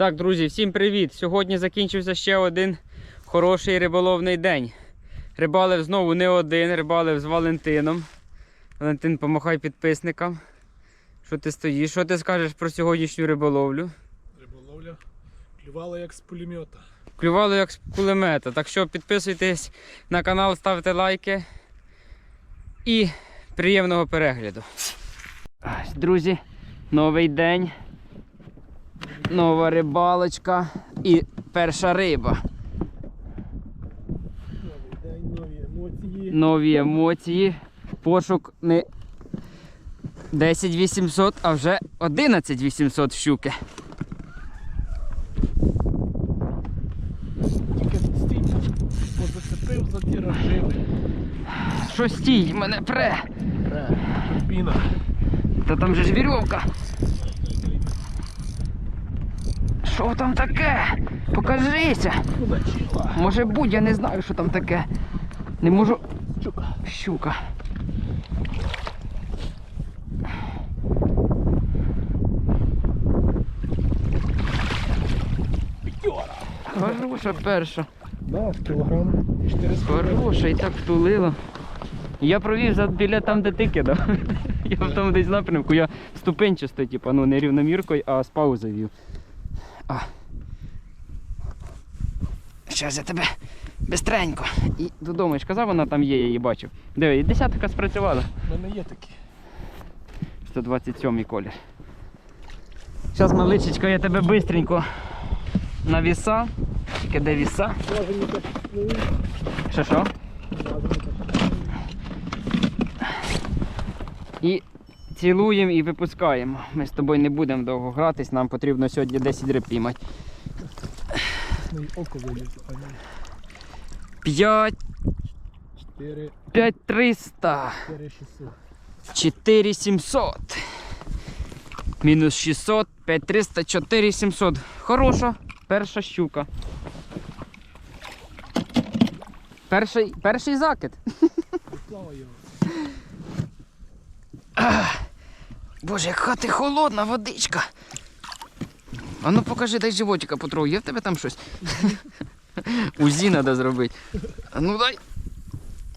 Так, друзі, всім привіт! Сьогодні закінчився ще один хороший риболовний день. Рибалив знову не один, рибалив з Валентином. Валентин, помахай підписникам. Що ти стоїш? Що ти скажеш про сьогоднішню риболовлю? Риболовля клювала як з пулемета. Клювало як з кулемета. Так що підписуйтесь на канал, ставте лайки. І приємного перегляду. Друзі, новий день. Нова рибалочка і перша риба. Нові емоції. Нові емоції. Пошук не 10 800, а вже 11 800 щуки. Тільки стій, позацепив, затіражили. Що стій, мене пре. Ре, турбіна. Та там же ж вірьовка. Що там таке? Покажися. Може будь, я не знаю, що там таке. Не можу. Щука. Щука. Хороша перша. Да, кілограм. 400 Хороша і так втулила. Я провів за біля там, де ти кидав. Я в тому десь напрямку. Я ступенчасто, типу, ну не рівноміркою, а з паузою вів. А. Щас я тебе бистренько. І додому. Я ж казав, вона там є, я її бачив. Диви, і десятка спрацювала. У мене є такі. 127 колір. Зараз, маличечка, я тебе бистренько на віса. Тільки де віса? Що що? І цілуємо і випускаємо. Ми з тобою не будемо довго гратись, нам потрібно сьогодні 10 риб піймати. Ну, око вилізло. а ні. 5, 4, 5 300, 4, 600. 4 700. Мінус 600, 5 300, 4 700. Хороша перша щука. Перший, перший закид. Слава його. Боже, яка ти холодна водичка. А ну покажи, дай животика потрогу. Є в тебе там щось? УЗІ треба зробити. А ну дай.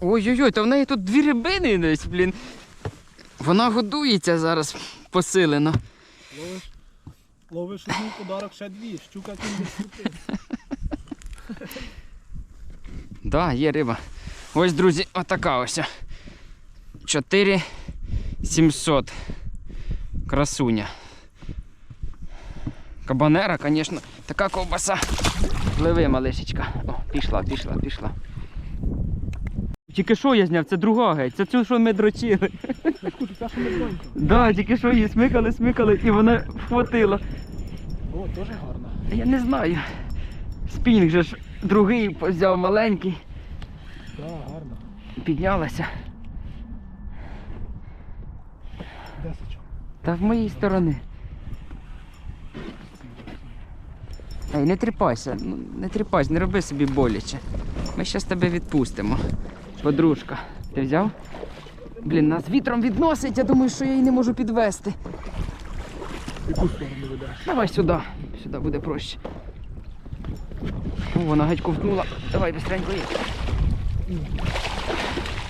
Ой-ой-ой, та в неї тут дві рибини десь, блін. Вона годується зараз посилено. Ловиш, ловиш один подарок, ще дві. Щука кінь. Да, є риба. Ось, друзі, отака ось. 4 700. Красуня. Кабанера, звісно, така ковбаса. Пливи, малишечка. О, пішла, пішла, пішла. Тільки що я зняв, це друга геть, це цю, що ми дрочили. Таку, ти та, що не донька. Да, тільки що її смикали, смикали і вона вхватила. О, теж гарно. Я не знаю. Спінг же ж другий взяв маленький, Так, гарно. піднялася. Та в моїй сторони. Ей, не тріпайся, ну, не тріпайся, не роби собі боляче. Ми зараз тебе відпустимо. Подружка, ти взяв? Блін, нас вітром відносить, я думаю, що я її не можу підвести. Яку сторону ведеш? Давай сюди. Сюди буде проще. О, вона геть ковтнула. Давай быстренько їдь.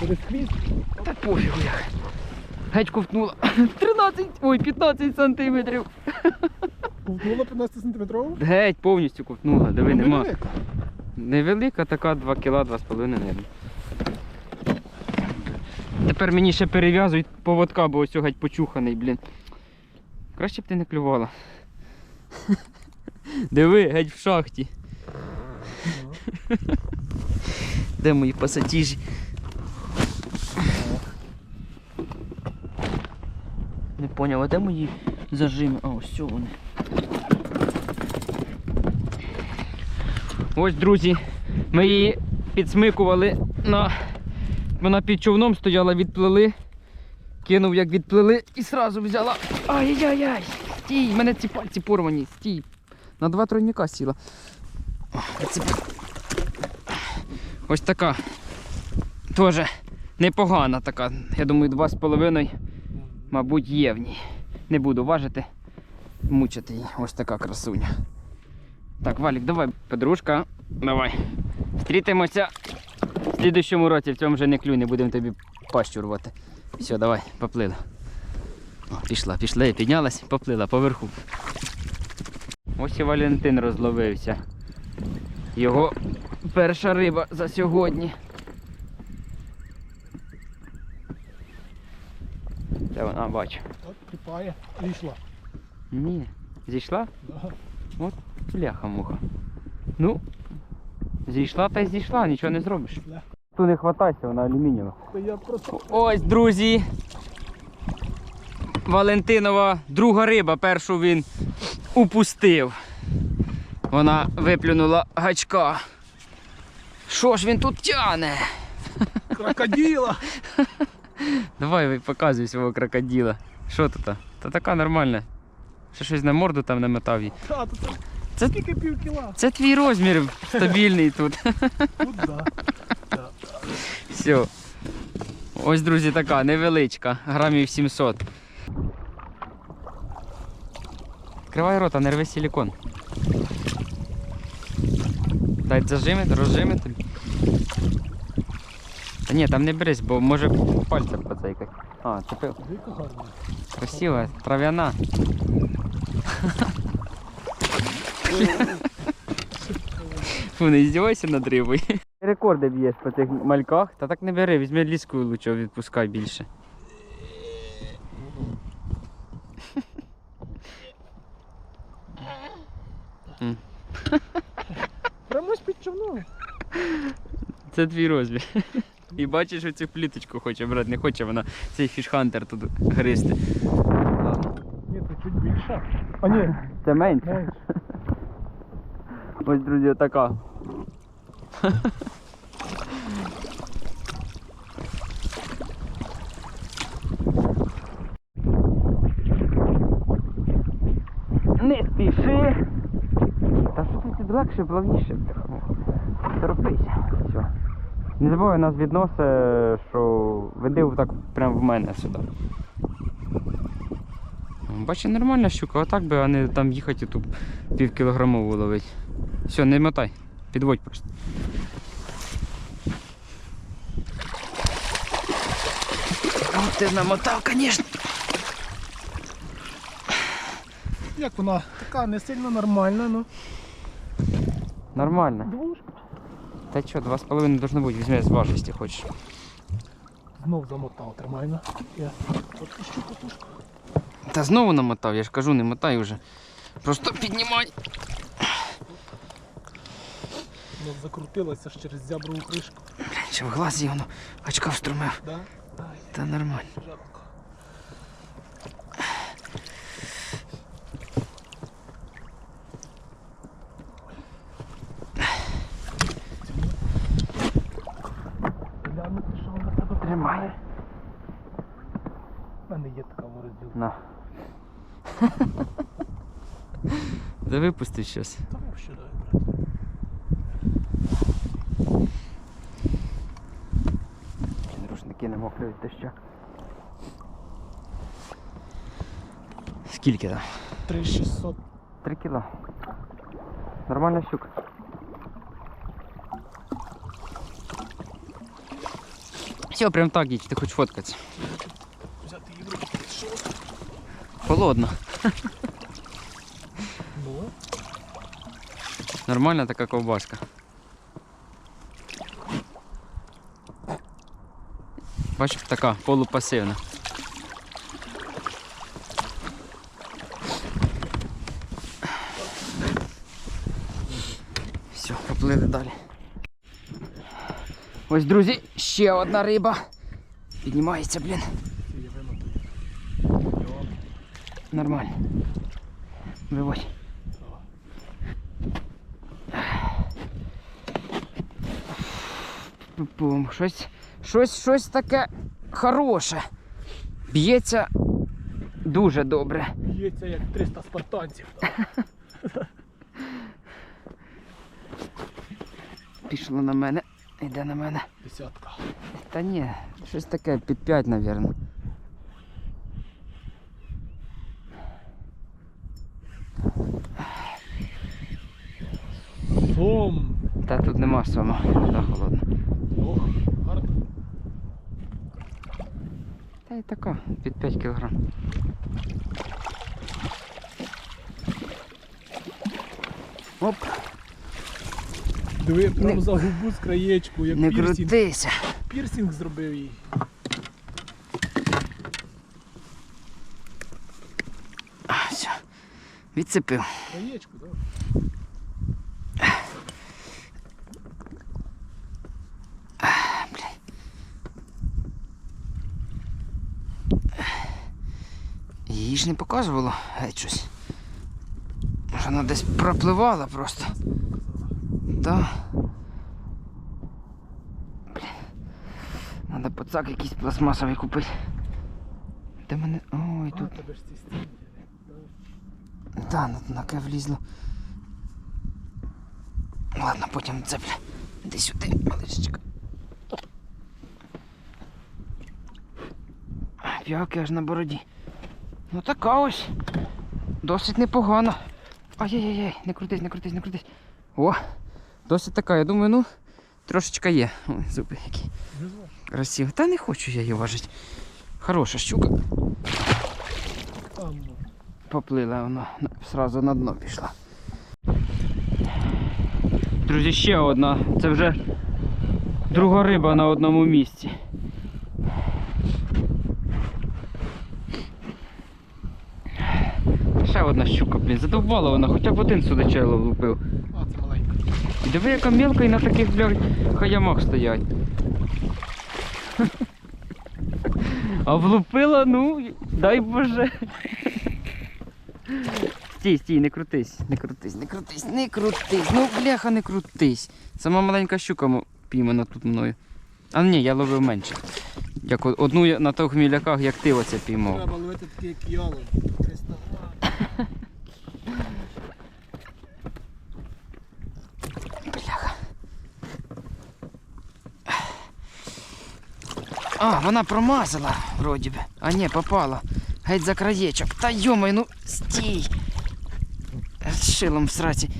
Через хвіст? Та пофігу як. Геть ковтнула. 13, ой, 15 сантиметрів. Повтнула 15 сантиметрову? Геть повністю ковтнула, диви, нема. Невелика. Невелика, така 2 кіла, 2,5 мабуть. Тепер мені ще перев'язують поводка, бо ось геть почуханий, блін. Краще б ти не клювала. Диви, геть в шахті. Де мої пасатіжі? Не поняв, а де мої зажими? А, ось вони. Ось, друзі, ми її підсмикували на. Вона під човном стояла, відплили. Кинув, як відплили, і сразу взяла. Ай-яй-яй! Стій! мене ці пальці порвані, стій. На два тройника сіла. Ось така. Теж непогана така. Я думаю, два з половиною, мабуть, є в ній. Не буду важити, мучити її. Ось така красуня. Так, Валік, давай, подружка, давай. Стрітимося в слідущому році, в цьому вже не клюне, будемо тобі пащу рвати. Все, давай, поплила. Пішла, пішла і піднялась, поплила поверху. Ось і Валентин розловився. Його перша риба за сьогодні. Де вона бачу? От кліпає. Вийшла. Ні. Зійшла? Да. Бляха муха. Ну, зійшла та й зійшла, нічого не зробиш. Тут не хватайся, вона алюмінієва. Просто Ось, друзі. Валентинова друга риба, першу він упустив. Вона виплюнула гачка. Що ж він тут тяне? крокодила. Давай показуй свого крокодила. Що тут? Та така нормальна. Ще щось на морду там намотав їй. Та, тут Це- скільки пів кіла. Це твій розмір стабільний тут. Тут да. да. Все. Ось, друзі, така невеличка, грамів 700. Відкривай рота, не рви силікон. Дай зажимити, розжимити. Та ні, там не берись, бо може пальцем поцейкать. А. Дика. Красива, трав'яна. Фу, не здівайся над рибою. Рекорди б'єш по цих мальках. Та так не бери, візьми ліскою лучше, відпускай більше. М. Прямо з-під човна. Це твій розмір. І бачиш оцю пліточку хоче брати, не хоче вона цей фішхантер тут гристи. Ні, це чуть більше. А ні, Це менше. менше. Ось, друзі, така. Не спіши. Та що тут легше, плавніше? Не забувай нас відносить, що веди так прямо в мене сюди. Бачиш, нормальна щука, отак би, а не там їхати тут пів кілограмову ловить. Все, не мотай. Підводь просто. От ти намотав, звісно. Як вона така не сильно нормальна, ну. Нормально. Двушка. Та з половиною должно бути, візьми зваж, якщо хочеш. Знов замотав, тримай на. Я. От катушку. Та знову намотав, я ж кажу, не мотай вже. Просто піднімай. Знов закрутилася ж через зяброву кришку. Ще в глазі воно очка вструмив. Да? Ай, Та нормально. Тримай. У мене є така морозилка. На. Да випусти щось. Та взагалі дай брати. Рушники не мокрі від дощу. Скільки там? 3600. Три кіла. Нормальна щука. Все, прям так їдь, ти хочеш фоткатися. Взяти її в руки. Що? Холодно. Ну, Нормальна така ковбаска. Бачиш, така полупасивна. Все, поплили далі. Ось, друзі, ще одна риба. Піднімається, блін. Нормально. Виводь. Пум, щось, щось, щось таке хороше. Б'ється дуже добре. Б'ється як 300 спартанців. Пішло на мене. Іде на мене. Десятка. Та ні, щось таке під 5, мабуть. Сом. Та тут нема сома, вода холодна. Ох, гарно. Та й така, під 5 кг. Оп, Диви, прям за губу з краєчку, як не пірсінг. крутися. Пірсінг зробив їй. А, все. Відцепив. Краєчку, так. Її ж не показувало геть щось. Може вона десь пропливала просто. Да. Блін. Надо пацак якийсь пластмасовий купити. Де мене. Ой, тут. Да, на, на ке влізло. Ладно, потім цеплю. Іди сюди, малишечка. П'явки аж на бороді. Ну така ось. Досить непогана. Ай-яй-яй, не крутись, не крутись, не крутись. О! Досить така, я думаю, ну, трошечка є. Ой, зуби які. Красиві. Та не хочу я її важити. Хороша щука. Поплила вона на- сразу на дно пішла. Друзі, ще одна. Це вже друга риба на одному місці. Ще одна щука, блін, задовбала вона, хоча б один судачело влупив. А, це маленька. І диви, яка мілка і на таких блядь, хаямах стоять. А влупила, ну, дай Боже. Стій, стій, не крутись, не крутись, не крутись, не крутись. Ну, бляха, не крутись. Сама маленька щука піймана тут мною. А ні, я ловив менше. Як одну на тих міляках, як ти оце піймав. Треба ловити такі, як яло. 300 грам. А, вона промазала, вроді би. А ні, попала. Геть за краєчок. Та йомай, ну стій. З шилом в сраці.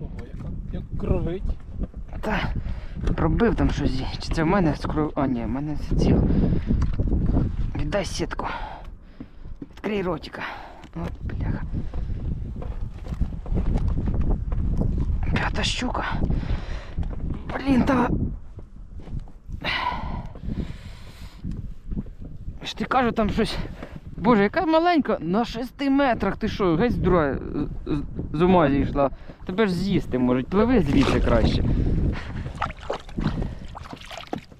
Ого, яка, як кровить. Та пробив там щось. Чи це в мене скров. А, ні, в мене це ціло. Віддай сітку. Відкрий ротика. От, бляха. П'ята щука. Блін, та. Ти кажу, там щось. Боже, яка маленька, на 6 метрах ти що, геть з друга з, з- з ума зійшла. Тебе ж з'їсти можуть, пливи звідси краще.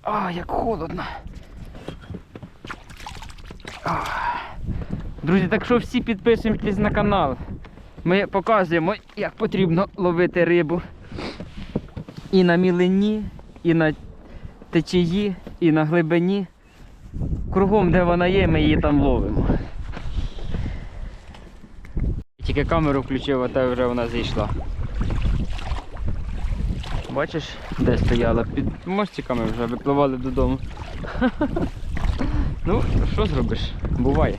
А, як холодно. А. Друзі, так що всі підписуємось на канал. Ми показуємо, як потрібно ловити рибу. І на мілині, і на течії, і на глибині. Кругом, де вона є, ми її там ловимо. Тільки камеру включив, а та вже вона зійшла. Бачиш, де стояла? Під мостиками вже випливали додому. Ну, що зробиш? Буває.